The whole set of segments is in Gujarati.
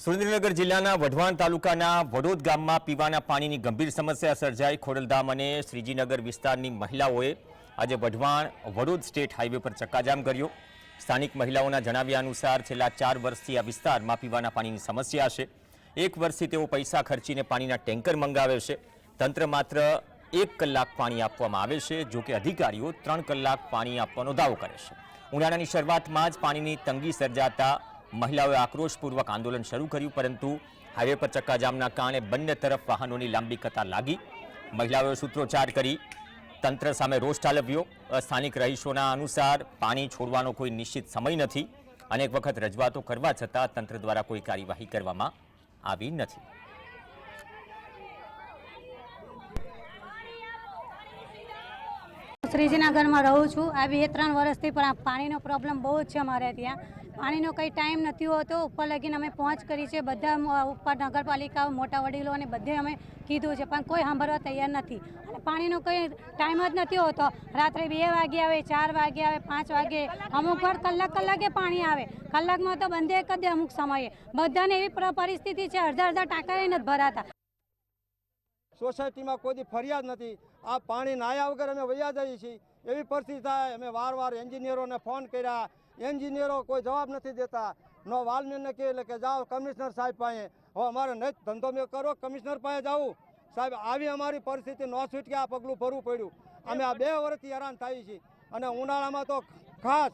સુરેન્દ્રનગર જિલ્લાના વઢવાણ તાલુકાના વડોદ ગામમાં પીવાના પાણીની ગંભીર સમસ્યા સર્જાઈ. ખોડલધામ અને શ્રીજીનગર વિસ્તારની મહિલાઓએ આજે વઢવાણ વડોદ સ્ટેટ હાઈવે પર ચક્કાજામ કર્યો. સ્થાનિક મહિલાઓના જણાવ્યા અનુસાર છેલ્લા ચાર વર્ષથી આ વિસ્તારમાં પીવાના પાણીની સમસ્યા છે. એક વર્ષથી તેઓ પૈસા ખર્ચીને પાણીના ટેન્કર મંગાવે છે. તંત્ર માત્ર એક કલાક પાણી આપવામાં આવે છે, જો કે અધિકારીઓ ત્રણ કલાક પાણી આપવાનો દાવો કરે છે. ઉનાળાની શરૂઆતમાં જ પાણીની તંગી સર્જાતા મહિલાઓએ આક્રોશપૂર્વક આંદોલન શરૂ કર્યું, પરંતુ હાઈવે પર ચક્કાજામના કારણે બંને તરફ વાહનોની લાંબી કતાર લાગી. મહિલાઓએ સૂત્રોચ્ચાર કરી, તંત્ર સામે રોષ ઠાલવ્યો. સ્થાનિક રહીશોના અનુસાર પાણી છોડવાનો કોઈ નિશ્ચિત સમય નથી. અનેક વખત રજૂઆતો કરવા છતાં તંત્ર દ્વારા કોઈ કાર્યવાહી કરવામાં આવી નથી. શ્રીજીનગરમાં રહું છું. આ બે ત્રણ વર્ષથી પણ આ પાણીનો પ્રોબ્લેમ બહુ જ છે અમારે ત્યાં. પાણીનો કંઈ ટાઈમ નથી હોતો. ઉપર લગીને અમે પહોંચ કરી છે. બધા ઉપર નગરપાલિકાઓ, મોટા વડીલોને બધે અમે કીધું છે, પણ કોઈ સાંભળવા તૈયાર નથી. અને પાણીનો કંઈ ટાઈમ જ નથી હોતો. રાત્રે બે વાગે આવે, ચાર વાગે આવે, પાંચ વાગે. અમુક વાર કલાક કલાકે પાણી આવે. કલાકમાં તો બંધે કરી દે અમુક સમયે. બધાને એવી પરિસ્થિતિ છે, અડધા અડધા ટાંકા નથી ભરાતા. સોસાયટીમાં કોઈ ફરિયાદ નથી. આ પાણી નાયા વગર અમે વૈયા જઈએ છીએ. એવી પરિસ્થિતિ થાય, અમે વાર વાર એન્જિનિયરોને ફોન કર્યા. એન્જિનિયરો કોઈ જવાબ નથી દેતા. નો વાલ્મીને કહે એટલે કે જાઓ કમિશનર સાહેબ પાસે. હવે અમારે નહીં, ધંધો મેં કરો કમિશનર પાસે જાઉં. સાહેબ, આવી અમારી પરિસ્થિતિ ન છૂટકે આ પગલું ભરવું પડ્યું. અમે આ બે વર્ષથી હેરાન થઈએ છીએ. અને ઉનાળામાં તો ખાસ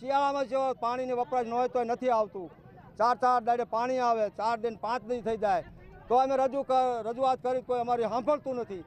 શિયાળામાં જો પાણીની વપરાશ ન હોય તો નથી આવતું. ચાર ચાર દાડે પાણી આવે, ચાર દિન પાંચ દિન થઈ જાય. તો અમે રજૂ રજૂઆત કરી કોઈ અમારી સાંભળતું નથી.